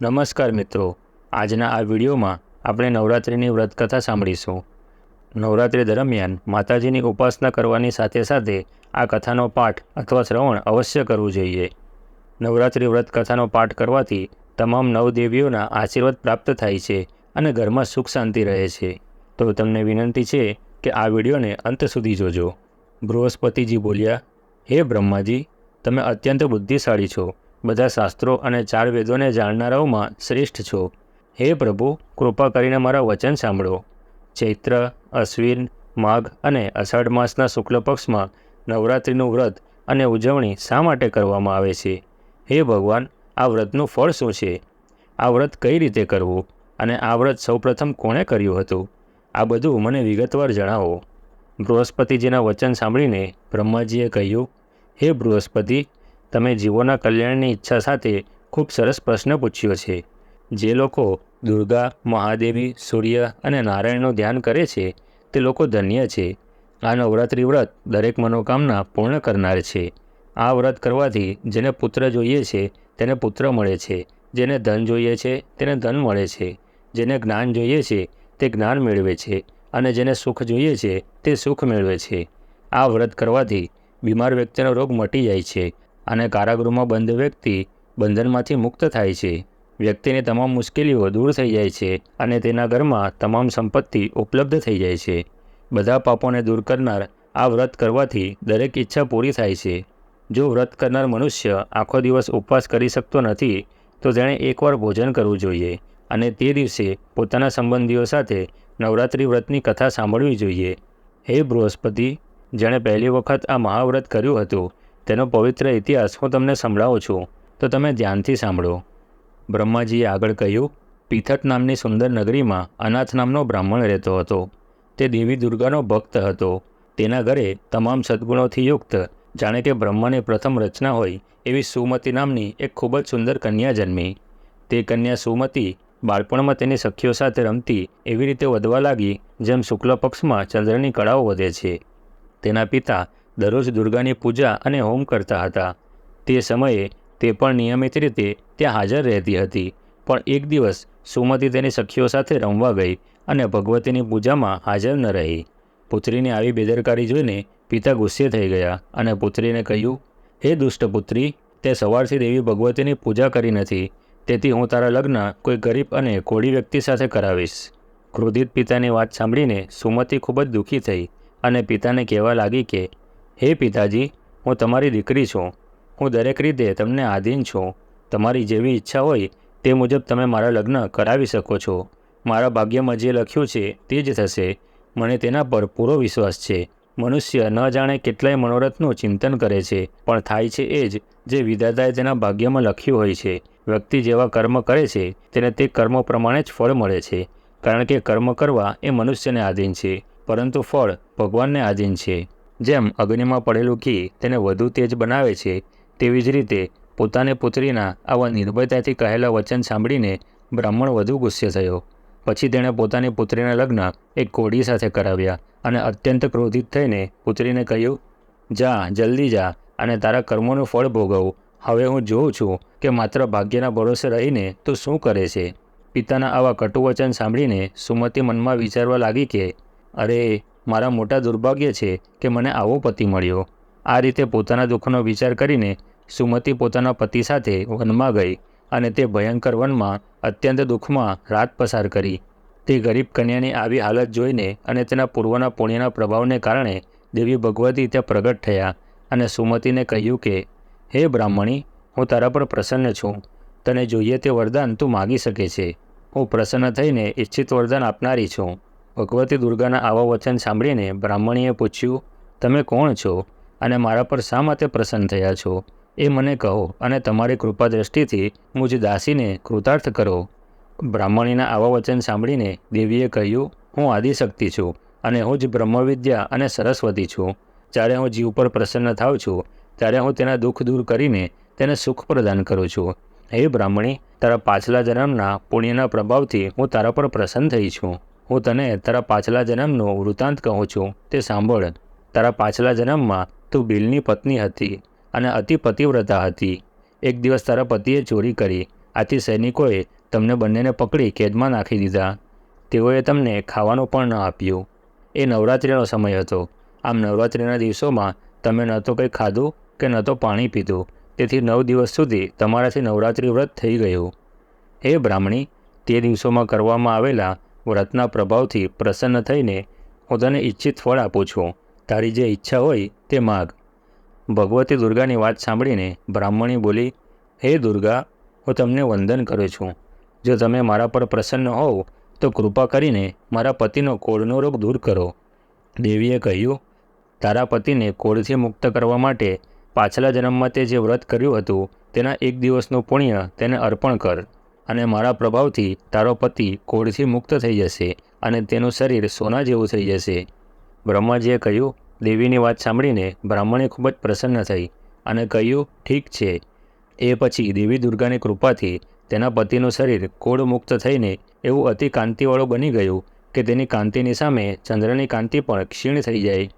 નમસ્કાર મિત્રો. આજના આ વિડીયોમાં આપણે નવરાત્રિની વ્રતકથા સાંભળીશું. નવરાત્રિ દરમિયાન માતાજીની ઉપાસના કરવાની સાથે સાથે આ કથાનો પાઠ અથવા શ્રવણ અવશ્ય કરવું જોઈએ. નવરાત્રિ વ્રત કથાનો પાઠ કરવાથી તમામ નવદેવીઓના આશીર્વાદ પ્રાપ્ત થાય છે અને ઘરમાં સુખ શાંતિ રહે છે. તો તમને વિનંતી છે કે આ વિડીયોને અંત સુધી જોજો. બૃહસ્પતિજી બોલ્યા, હે બ્રહ્માજી, તમે અત્યંત બુદ્ધિશાળી છો. બધા શાસ્ત્રો અને ચાર વેદોને જાણનારાઓમાં શ્રેષ્ઠ છો. હે પ્રભુ, કૃપા કરીને મારા વચન સાંભળો. ચૈત્ર, અશ્વિન, માઘ અને અષાઢ માસના શુક્લ પક્ષમાં નવરાત્રિનું વ્રત અને ઉજવણી શા માટે કરવામાં આવે છે? હે ભગવાન, આ વ્રતનું ફળ શું છે? આ વ્રત કઈ રીતે કરવું અને આ વ્રત સૌપ્રથમ કોણે કર્યું હતું? આ બધું મને વિગતવાર જણાવો. બૃહસ્પતિજીના વચન સાંભળીને બ્રહ્માજીએ કહ્યું, હે બૃહસ્પતિ તમે જીવોના કલ્યાણની ઈચ્છા સાથે ખૂબ સરસ પ્રશ્ન પૂછ્યો છે. જે લોકો દુર્ગા, મહાદેવી, સૂર્ય અને નારાયણનું ધ્યાન કરે છે, તે લોકો ધન્ય છે. આ નવરાત્રિ વ્રત દરેક મનોકામના પૂર્ણ કરનાર છે. આ વ્રત કરવાથી જેને પુત્ર જોઈએ છે, તેને પુત્ર મળે છે. જેને ધન જોઈએ છે, તેને ધન મળે છે. જેને જ્ઞાન જોઈએ છે, તે જ્ઞાન મેળવે છે. અને જેને સુખ જોઈએ છે, તે સુખ મેળવે છે. આ વ્રત કરવાથી બીમાર વ્યક્તિનો રોગ મટી જાય છે. અને કારાગૃહમાં બંધ વ્યક્તિ બંધનમાંથી મુક્ત થાય છે. વ્યક્તિની તમામ મુશ્કેલીઓ દૂર થઈ જાય છે અને તેના ઘરમાં તમામ સંપત્તિ ઉપલબ્ધ થઈ જાય છે. બધા પાપોને દૂર કરનાર આ વ્રત કરવાથી દરેક ઈચ્છા પૂરી થાય છે. જો વ્રત કરનાર મનુષ્ય આખો દિવસ ઉપવાસ કરી શકતો નથી, તો તેણે એકવાર ભોજન કરવું જોઈએ અને તે દિવસે પોતાના સંબંધીઓ સાથે નવરાત્રિ વ્રતની કથા સાંભળવી જોઈએ. હે બૃહસ્પતિ, જેણે પહેલી વખત આ મહાવ્રત કર્યું હતું તેનો પવિત્ર ઇતિહાસ હું તમને સંભળાવું છું, તો તમે ધ્યાનથી સાંભળો. બ્રહ્માજીએ આગળ કહ્યું, પીથટ નામની સુંદર નગરીમાં અનાથ નામનો બ્રાહ્મણ રહેતો હતો. તે દેવી દુર્ગાનો ભક્ત હતો. તેના ઘરે તમામ સદ્ગુણોથી યુક્ત, જાણે કે બ્રહ્માની પ્રથમ રચના હોય, એવી સુમતી નામની એક ખૂબ જ સુંદર કન્યા જન્મી. તે કન્યા સુમતી બાળપણમાં તેની સખીઓ સાથે રમતી એવી રીતે વધવા લાગી, જેમ શુક્લ પક્ષમાં ચંદ્રની કળાઓ વધે છે. તેના પિતા દરરોજ દુર્ગાની પૂજા અને હોમ કરતા હતા. તે સમયે તે પણ નિયમિત રીતે ત્યાં હાજર રહેતી હતી. પણ એક દિવસ સુમતી તેની સખીઓ સાથે રમવા ગઈ અને ભગવતીની પૂજામાં હાજર ન રહી. પુત્રીની આવી બેદરકારી જોઈને પિતા ગુસ્સે થઈ ગયા અને પુત્રીને કહ્યું, હે દુષ્ટ પુત્રી, તે સવારથી દેવી ભગવતીની પૂજા કરી નથી. તેથી હું તારા લગ્ન કોઈ ગરીબ અને કોળી વ્યક્તિ સાથે કરાવીશ. ક્રોધિત પિતાની વાત સાંભળીને સુમતી ખૂબ જ દુઃખી થઈ અને પિતાને કહેવા લાગી કે હે પિતાજી, હું તમારી દીકરી છું. હું દરેક રીતે તમને આધીન છું. તમારી જેવી ઈચ્છા હોય તે મુજબ તમે મારા લગ્ન કરાવી શકો છો. મારા ભાગ્યમાં જે લખ્યું છે તે જ થશે. મને તેના પર પૂરો વિશ્વાસ છે. મનુષ્ય ન જાણે કેટલાય મનોરથનું ચિંતન કરે છે, પણ થાય છે એ જ જે વિધાતાએ તેના ભાગ્યમાં લખ્યું હોય છે. વ્યક્તિ જેવા કર્મ કરે છે, તેને તે કર્મો પ્રમાણે જ ફળ મળે છે, કારણ કે કર્મ કરવા એ મનુષ્યને આધીન છે, પરંતુ ફળ ભગવાનને આધીન છે. જેમ અગ્નિમાં પડેલું ઘી તેને વધુ તેજ બનાવે છે, તેવી જ રીતે પોતાને પુત્રીના આવા નિર્ભયતાથી કહેલા વચન સાંભળીને બ્રાહ્મણ વધુ ગુસ્સે થયો. પછી તેણે પોતાની પુત્રીના લગ્ન એક કોડી સાથે કરાવ્યા અને અત્યંત ક્રોધિત થઈને પુત્રીને કહ્યું, જા, જલ્દી જા અને તારા કર્મોનું ફળ ભોગવ. હવે હું જોઉં છું કે માત્ર ભાગ્યના ભરોસે રહીને તું શું કરે છે. પિતાના આવા કટુ વચન સાંભળીને સુમતી મનમાં વિચારવા લાગી કે, અરે મારા મોટા દુર્ભાગ્ય છે કે મને આવો પતિ મળ્યો. આ રીતે પોતાના દુઃખનો વિચાર કરીને સુમતી પોતાના પતિ સાથે વનમાં ગઈ અને તે ભયંકર વનમાં અત્યંત દુઃખમાં રાત પસાર કરી. તે ગરીબ કન્યાની આવી હાલત જોઈને અને તેના પૂર્વના પુણ્યના પ્રભાવને કારણે દેવી ભગવતી ત્યાં પ્રગટ થયા અને સુમતીને કહ્યું કે, હે બ્રાહ્મણી, હું તારા પર પ્રસન્ન છું. તને જોઈએ તે વરદાન તું માગી શકે છે. હું પ્રસન્ન થઈને ઈચ્છિત વરદાન આપનારી છું. ભગવતી દુર્ગાના આવા વચન સાંભળીને બ્રાહ્મણીએ પૂછ્યું, તમે કોણ છો અને મારા પર શા માટે પ્રસન્ન થયા છો? એ મને કહો અને તમારી કૃપા દ્રષ્ટિથી મુજ દાસીને કૃતાર્થ કરો. બ્રાહ્મણીના આવા વચન સાંભળીને દેવીએ કહ્યું, હું આદિશક્તિ છું અને હું જ બ્રહ્મવિદ્યા અને સરસ્વતી છું. જ્યારે હું જીવ પર પ્રસન્ન થાઉં છું, ત્યારે હું તેના દુઃખ દૂર કરીને તેને સુખ પ્રદાન કરું છું. હે બ્રાહ્મણી, તારા પાછલા જન્મના પુણ્યના પ્રભાવથી હું તારા પર પ્રસન્ન થઈ છું. હું તને તારા પાછલા જન્મનો વૃત્તાંત કહું છું, તે સાંભળ. તારા પાછલા જન્મમાં તું બિલની પત્ની હતી અને અતિ પતિવ્રતા હતી. એક દિવસ તારા પતિએ ચોરી કરી. આથી સૈનિકોએ તમને બંનેને પકડી કેદમાં નાખી દીધા. તેઓએ તમને ખાવાનું પણ ન આપ્યું. એ નવરાત્રિનો સમય હતો. આમ નવરાત્રિના દિવસોમાં તમે ન તો કંઈ ખાધું કે ન તો પાણી પીધું. તેથી નવ દિવસ સુધી તમારાથી નવરાત્રિ વ્રત થઈ ગયું. હે બ્રાહ્મણી, તે દિવસોમાં કરવામાં આવેલા વ્રતના પ્રભાવથી પ્રસન્ન થઈને હું તને ઈચ્છિત ફળ આપું છું. તારી જે ઈચ્છા હોય તે માગ. ભગવતી દુર્ગાની વાત સાંભળીને બ્રાહ્મણી બોલી, હે દુર્ગા, હું તમને વંદન કરું છું. જો તમે મારા પર પ્રસન્ન હોવ, તો કૃપા કરીને મારા પતિનો કોળનો રોગ દૂર કરો. દેવીએ કહ્યું, તારા પતિને કોળથી મુક્ત કરવા માટે પાછલા જન્મમાં તે જે વ્રત કર્યું હતું, તેના એક દિવસનું પુણ્ય તેને અર્પણ કર. અને મારા પ્રભાવથી તારો પતિ કોળથી મુક્ત થઈ જશે અને તેનું શરીર સોના જેવું થઈ જશે. બ્રહ્માજીએ કહ્યું, દેવીની વાત સાંભળીને બ્રાહ્મણે ખૂબ જ પ્રસન્ન થઈ અને કહ્યું, ઠીક છે. એ પછી દેવી દુર્ગાની કૃપાથી તેના પતિનું શરીર કોળ મુક્ત થઈને એવું અતિ કાંતિવાળું બની ગયું કે તેની કાંતિની સામે ચંદ્રની કાંતિ પણ ક્ષીણ થઈ જાય.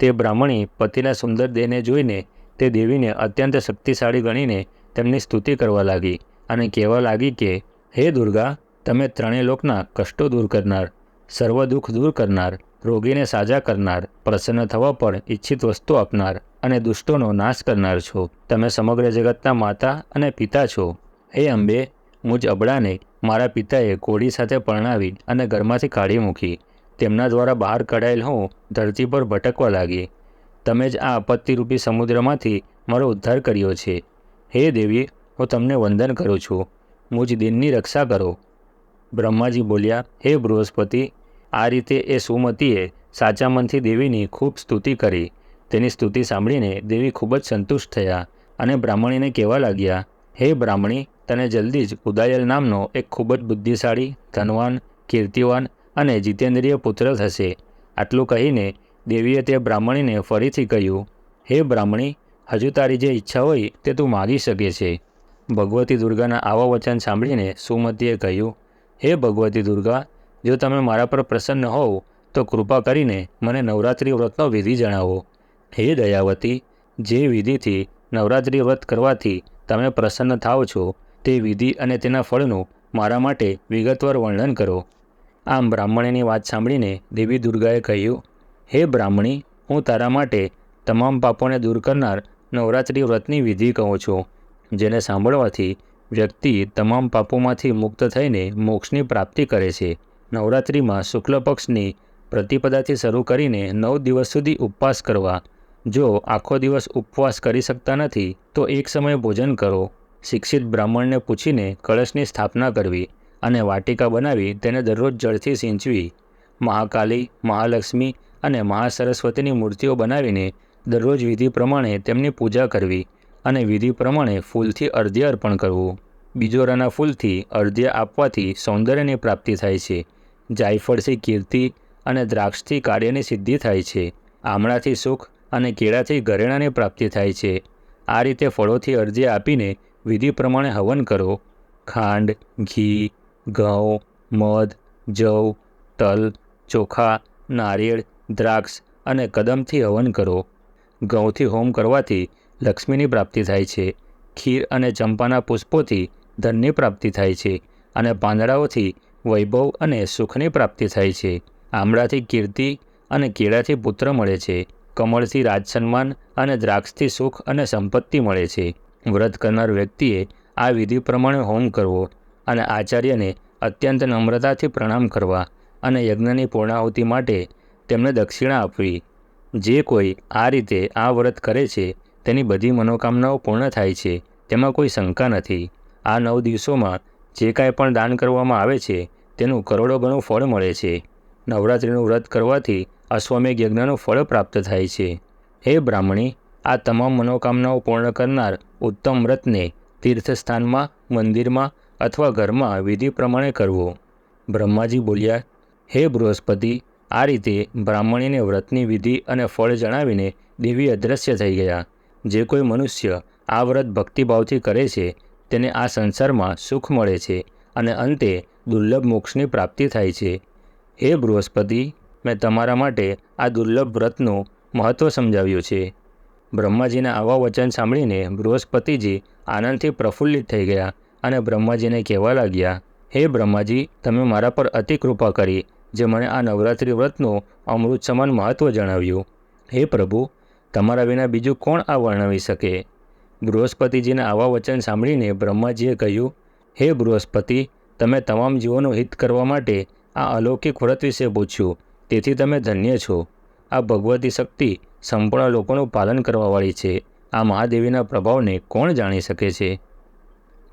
તે બ્રાહ્મણી પતિના સુંદર દેહને જોઈને તે દેવીને અત્યંત શક્તિશાળી ગણીને તેમની સ્તુતિ કરવા લાગી અને કહેવા લાગી કે, હે દુર્ગા, તમે ત્રણેય લોકના કષ્ટો દૂર કરનાર, સર્વ દુઃખ દૂર કરનાર, રોગીને સાજા કરનાર, પ્રસન્ન થવા પર ઈચ્છિત વસ્તુ આપનાર અને દુષ્ટોનો નાશ કરનાર છો. તમે સમગ્ર જગતના માતા અને પિતા છો. હે અંબે મુજ અબડાને મારા પિતાએ કોળી સાથે પરણાવી અને ઘરમાંથી કાઢી મૂકી. તેમના દ્વારા બહાર કઢાયેલ હું ધરતી પર ભટકવા લાગી. તમે જ આ આપત્તિરૂપી સમુદ્રમાંથી મારો ઉદ્ધાર કર્યો છે. હે દેવી હું તમને વંદન કરું છું. મુજ દિનની રક્ષા કરો. બ્રહ્માજી બોલ્યા, હે બૃહસ્પતિ, આ રીતે એ સુમતીએ સાચા મનથી દેવીની ખૂબ સ્તુતિ કરી. તેની સ્તુતિ સાંભળીને દેવી ખૂબ જ સંતુષ્ટ થયા અને બ્રાહ્મણીને કહેવા લાગ્યા, હે બ્રાહ્મણી, તને જલ્દી જ ઉદાયલ નામનો એક ખૂબ જ બુદ્ધિશાળી, ધનવાન, કીર્તિવાન અને જીતેન્દ્રિય પુત્ર થશે. આટલું કહીને દેવીએ તે બ્રાહ્મણીને ફરીથી કહ્યું, હે બ્રાહ્મણી, હજુ તારી જે ઈચ્છા હોય તે તું માગી શકે છે. ભગવતી દુર્ગાના આવા વચન સાંભળીને સુમતીએ કહ્યું, હે ભગવતી દુર્ગા, જો તમે મારા પર પ્રસન્ન હોવ, તો કૃપા કરીને મને નવરાત્રિ વ્રતનો વિધિ જણાવો. હે દયાવતી, જે વિધિથી નવરાત્રિ વ્રત કરવાથી તમે પ્રસન્ન થાઓ છો, તે વિધિ અને તેના ફળનું મારા માટે વિગતવાર વર્ણન કરો. આમ બ્રાહ્મણીની વાત સાંભળીને દેવી દુર્ગાએ કહ્યું, હે બ્રાહ્મણી, હું તારા માટે તમામ પાપોને દૂર કરનાર નવરાત્રિ વ્રતની વિધિ કહું છું. જેને સાંભળવાથી વ્યક્તિ તમામ પાપોમાંથી મુક્ત થઈને મોક્ષની પ્રાપ્તિ કરે છે. નવરાત્રિમાં શુક્લ પક્ષની પ્રતિપદાથી શરૂ કરીને નવ દિવસ સુધી ઉપવાસ કરવા. જો આખો દિવસ ઉપવાસ કરી શકતા નથી, તો એક સમય ભોજન કરો. શિક્ષિત બ્રાહ્મણને પૂછીને કળશની સ્થાપના કરવી અને વાટિકા બનાવી તેને દરરોજ જળથી સિંચવી. મહાકાલી, મહાલક્ષ્મી અને મહાસરસ્વતીની મૂર્તિઓ બનાવીને દરરોજ વિધિ પ્રમાણે તેમની પૂજા કરવી. અને વિધિ પ્રમાણે ફૂલથી અર્ધ્ય અર્પણ કરવું. બીજોરાના ફૂલથી અર્ધ્ય આપવાથી સૌંદર્યની પ્રાપ્તિ થાય છે. જાયફળથી કીર્તિ અને દ્રાક્ષથી કાર્યની સિદ્ધિ થાય છે. આમળાથી સુખ અને કેળાથી ઘરેણાની પ્રાપ્તિ થાય છે. આ રીતે ફળોથી અરજી આપીને વિધિ પ્રમાણે હવન કરો. ખાંડ, ઘી, ઘઉં, મધ, જવ, તલ, ચોખા, નારિયેળ, દ્રાક્ષ અને કદમથી હવન કરો. ઘઉંથી હોમ કરવાથી લક્ષ્મીની પ્રાપ્તિ થાય છે. ખીર અને ચંપાના પુષ્પોથી ધનની પ્રાપ્તિ થાય છે અને પાંદડાઓથી વૈભવ અને સુખની પ્રાપ્તિ થાય છે. આમળાથી કીર્તિ અને કેળાથી પુત્ર મળે છે. કમળથી રાજસન્માન અને દ્રાક્ષથી સુખ અને સંપત્તિ મળે છે. વ્રત કરનાર વ્યક્તિએ આ વિધિ પ્રમાણે હોમ કરવો અને આચાર્યને અત્યંત નમ્રતાથી પ્રણામ કરવા અને યજ્ઞની પૂર્ણાહુતિ માટે તેમને દક્ષિણા આપવી. જે કોઈ આ રીતે આ વ્રત કરે છે તેની બધી મનોકામનાઓ પૂર્ણ થાય છે, તેમાં કોઈ શંકા નથી. આ નવ દિવસોમાં જે કાંઈ પણ દાન કરવામાં આવે છે, તેનું કરોડો ગણું ફળ મળે છે. નવરાત્રિનું વ્રત કરવાથી અશ્વમેઘ યજ્ઞનું ફળ પ્રાપ્ત થાય છે. હે બ્રાહ્મણી, આ તમામ મનોકામનાઓ પૂર્ણ કરનાર ઉત્તમ વ્રતને તીર્થસ્થાનમાં, મંદિરમાં અથવા ઘરમાં વિધિ પ્રમાણે કરવો. બ્રહ્માજી બોલ્યા, હે બૃહસ્પતિ, આ રીતે બ્રાહ્મણીને વ્રતની વિધિ અને ફળ જણાવીને દેવી અદૃશ્ય થઈ ગયા. જે કોઈ મનુષ્ય આ વ્રત ભક્તિભાવથી કરે છે, તેને આ સંસારમાં સુખ મળે છે અને અંતે દુર્લભ મોક્ષની પ્રાપ્તિ થાય છે. હે બૃહસ્પતિ, મેં તમારા માટે આ દુર્લભ વ્રતનું મહત્ત્વ સમજાવ્યું છે. બ્રહ્માજીના આવા વચન સાંભળીને બૃહસ્પતિજી આનંદથી પ્રફુલ્લિત થઈ ગયા અને બ્રહ્માજીને કહેવા લાગ્યા, હે બ્રહ્માજી, તમે મારા પર અતિ કૃપા કરી, જે મને આ નવરાત્રિ વ્રતનું અમૃત સમાન મહત્ત્વ જણાવ્યું. હે પ્રભુ તમારા વિના બીજું કોણ આ વર્ણવી શકે? બૃહસ્પતિજીના આવા વચન સાંભળીને બ્રહ્માજીએ કહ્યું, હે બૃહસ્પતિ, તમે તમામ જીવોનું હિત કરવા માટે આ અલૌકિક વ્રત વિશે પૂછ્યું. તેથી તમે ધન્ય છો. આ ભગવતી શક્તિ સંપૂર્ણ લોકોનું પાલન કરવાવાળી છે. આ મહાદેવીના પ્રભાવને કોણ જાણી શકે છે?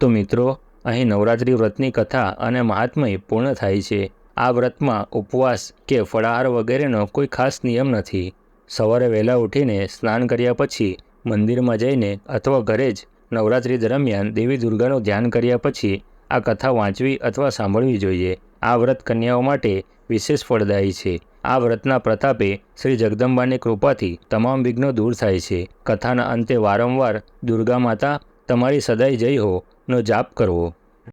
તો મિત્રો, અહીં નવરાત્રિ વ્રતની કથા અને મહાત્મય પૂર્ણ થાય છે. આ વ્રતમાં ઉપવાસ કે ફળાહાર વગેરેનો કોઈ ખાસ નિયમ નથી. સવારે વહેલા ઉઠીને સ્નાન કર્યા પછી મંદિરમાં જઈને અથવા ઘરે જ નવરાત્રિ દરમિયાન દેવી દુર્ગાનું ધ્યાન કર્યા પછી આ કથા વાંચવી અથવા સાંભળવી જોઈએ. આ વ્રત કન્યાઓ માટે વિશેષ ફળદાયી છે. આ વ્રતના પ્રતાપે શ્રી જગદંબાની કૃપાથી તમામ વિઘ્નો દૂર થાય છે. કથાના અંતે વારંવાર દુર્ગા માતા, તમારી સદાય જય હો, નો જાપ કરવો.